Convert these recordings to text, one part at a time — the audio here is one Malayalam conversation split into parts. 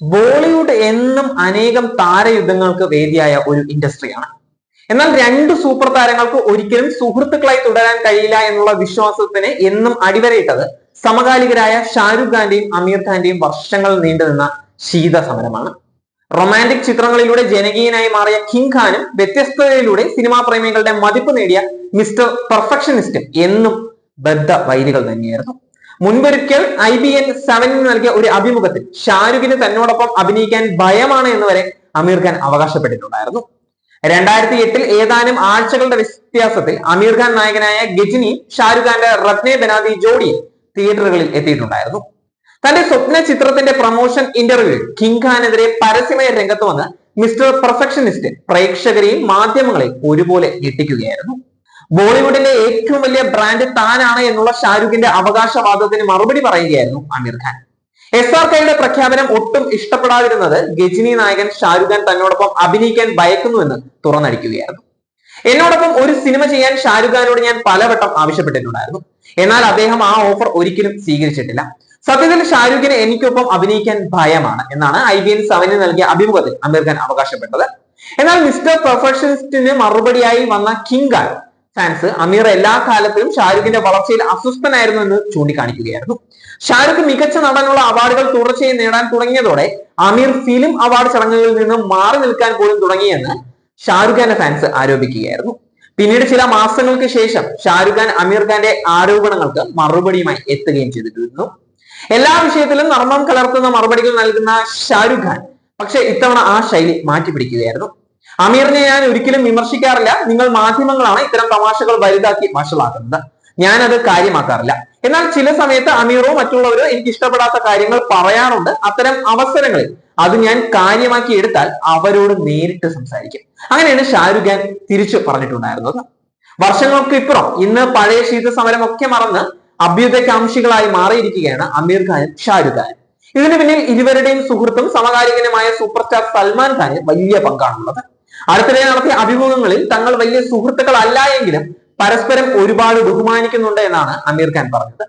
ബോളിവുഡ് എന്നും അനേകം താരയുദ്ധങ്ങൾക്ക് വേദിയായ ഒരു ഇൻഡസ്ട്രിയാണ്. എന്നാൽ രണ്ട് സൂപ്പർ താരങ്ങൾക്ക് ഒരിക്കലും സുഹൃത്തുക്കളായി തുടരാൻ കഴിയില്ല എന്നുള്ള വിശ്വാസത്തിന് എന്നും അടിവരയിട്ടത് സമകാലികരായ ഷാരൂഖ് ഖാന്റെയും അമീർ ഖാന്റെയും വർഷങ്ങൾ നീണ്ടുനിന്ന ശീത സമരമാണ്. റൊമാന്റിക് ചിത്രങ്ങളിലൂടെ ജനകീയനായി മാറിയ കിങ് ഖാനും വ്യത്യസ്തതയിലൂടെ സിനിമാ പ്രേമികളുടെ മതിപ്പ് നേടിയ മിസ്റ്റർ പെർഫെക്ഷനിസ്റ്റും എന്നും ബദ്ധ വൈരികൾ തന്നെയായിരുന്നു. മുൻപൊരിക്കൽ ഐ ബി എൻ സെവനിന് നൽകിയ ഒരു അഭിമുഖത്തിൽ ഷാരൂഖിന് തന്നോടൊപ്പം അഭിനയിക്കാൻ ഭയമാണ് എന്ന് വരെ അമീർ ഖാൻ അവകാശപ്പെട്ടിട്ടുണ്ടായിരുന്നു. രണ്ടായിരത്തി എട്ടിൽ ഏതാനും ആഴ്ചകളുടെ വ്യത്യാസത്തിൽ അമീർ ഖാൻ നായകനായ ഗജിനി ഷാരൂഖ് ഖാന്റെ റത്നെ ബനാദി ജോഡി തിയേറ്ററുകളിൽ എത്തിയിട്ടുണ്ടായിരുന്നു. തന്റെ സ്വപ്ന ചിത്രത്തിന്റെ പ്രൊമോഷൻ ഇന്റർവ്യൂവിൽ കിങ് ഖാനെതിരെ പരസ്യമായ രംഗത്ത് വന്ന് മിസ്റ്റർ പെർഫെക്ഷനിസ്റ്റ് പ്രേക്ഷകരെയും മാധ്യമങ്ങളെയും ഒരുപോലെ ഞെട്ടിക്കുകയായിരുന്നു. ബോളിവുഡിന്റെ ഏറ്റവും വലിയ ബ്രാൻഡ് താനാണ് എന്നുള്ള ഷാരൂഖിന്റെ അവകാശവാദത്തിന് മറുപടി പറയുകയായിരുന്നു അമീർ ഖാൻ. എസ് ആർ കെയുടെ പ്രഖ്യാപനം ഒട്ടും ഇഷ്ടപ്പെടാതിരുന്നത് ഗജിനി നായകൻ ഷാരൂഖ് ഖാൻ തന്നോടൊപ്പം അഭിനയിക്കാൻ ഭയക്കുന്നുവെന്ന് തുറന്നടിക്കുകയായിരുന്നു. എന്നോടൊപ്പം ഒരു സിനിമ ചെയ്യാൻ ഷാരൂഖ് ഖാനോട് ഞാൻ പലവട്ടം ആവശ്യപ്പെട്ടിട്ടുണ്ടായിരുന്നു. എന്നാൽ അദ്ദേഹം ആ ഓഫർ ഒരിക്കലും സ്വീകരിച്ചിട്ടില്ല. സത്യത്തിൽ ഷാരൂഖിന് എനിക്കൊപ്പം അഭിനയിക്കാൻ ഭയമാണ് എന്നാണ് ഐ ബി എൻ സെവനിൽ നൽകിയ അഭിമുഖത്തിൽ അമീർ ഖാൻ അവകാശപ്പെട്ടത്. എന്നാൽ മിസ്റ്റർ പെർഫെക്ഷനിസ്റ്റിന് മറുപടിയായി വന്ന കിങ് ഖാൻ ഫാൻസ് അമീർ എല്ലാ കാലത്തും ഷാരൂഖിന്റെ വളർച്ചയിൽ അസ്വസ്ഥനായിരുന്നു എന്ന് ചൂണ്ടിക്കാണിക്കുകയായിരുന്നു. ഷാരൂഖ് മികച്ച നടനുള്ള അവാർഡുകൾ തുടർച്ചയായി നേടാൻ തുടങ്ങിയതോടെ അമീർ ഫിലിം അവാർഡ് ചടങ്ങുകളിൽ നിന്ന് മാറി നിൽക്കാൻ പോലും തുടങ്ങിയെന്ന് ഷാരൂഖ് ഖാന്റെ ഫാൻസ് ആരോപിക്കുകയായിരുന്നു. പിന്നീട് ചില മാസങ്ങൾക്ക് ശേഷം ഷാരൂഖ് ഖാൻ അമീർ ഖാന്റെ ആരോപണങ്ങൾക്ക് മറുപടിയുമായി എത്തുകയും ചെയ്തിരുന്നു. എല്ലാ വിഷയത്തിലും നർമ്മം കലർത്തുന്ന മറുപടികൾ നൽകുന്ന ഷാരൂഖ് ഖാൻ പക്ഷെ ഇത്തവണ ആ ശൈലി മാറ്റിപ്പിടിക്കുകയായിരുന്നു. അമീറിനെ ഞാൻ ഒരിക്കലും വിമർശിക്കാറില്ല. നിങ്ങൾ മാധ്യമങ്ങളാണ് ഇത്തരം തമാശകൾ വലുതാക്കി വഷളാക്കുന്നത്. ഞാനത് കാര്യമാക്കാറില്ല. എന്നാൽ ചില സമയത്ത് അമീറോ മറ്റുള്ളവരോ എനിക്ക് ഇഷ്ടപ്പെടാത്ത കാര്യങ്ങൾ പറയാറുണ്ട്. അത്തരം അവസരങ്ങളിൽ അത് ഞാൻ കാര്യമാക്കി എടുത്താൽ അവരോട് നേരിട്ട് സംസാരിക്കും. അങ്ങനെയാണ് ഷാരൂഖ് ഖാൻ തിരിച്ചു പറഞ്ഞിട്ടുണ്ടായിരുന്നത്. വർഷങ്ങൾക്ക് ഇപ്പുറം ഇന്ന് പഴയ ശീത സമരം ഒക്കെ മറന്ന് അഭ്യുദയകാംക്ഷികളായി മാറിയിരിക്കുകയാണ് അമീർ ഖാനും ഷാരൂഖ് ഖാനും ഇതിന് പിന്നിൽ ഇരുവരുടെയും സുഹൃത്തും സമകാലികനുമായ സൂപ്പർ സ്റ്റാർ സൽമാൻ ഖാന് വലിയ പങ്കാണുള്ളത്. അടുത്തിടെ നടത്തിയ അഭിമുഖങ്ങളിൽ തങ്ങൾ വലിയ സുഹൃത്തുക്കളല്ല എങ്കിലും പരസ്പരം ഒരുപാട് ബഹുമാനിക്കുന്നുണ്ട് എന്നാണ് അമീർ ഖാൻ പറഞ്ഞത്.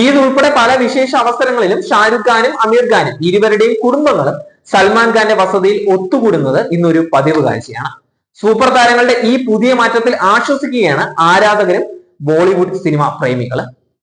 ഈദ് ഉൾപ്പെടെ പല വിശേഷ അവസരങ്ങളിലും ഷാരൂഖ് ഖാനും അമീർ ഖാനും ഇരുവരുടെയും കുടുംബങ്ങളും സൽമാൻ ഖാന്റെ വസതിയിൽ ഒത്തുകൂടുന്നത് ഇന്നൊരു പതിവ് കാഴ്ചയാണ്. സൂപ്പർ താരങ്ങളുടെ ഈ പുതിയ മാറ്റത്തിൽ ആശ്വസിക്കുകയാണ് ആരാധകരും ബോളിവുഡ് സിനിമ പ്രേമികൾ.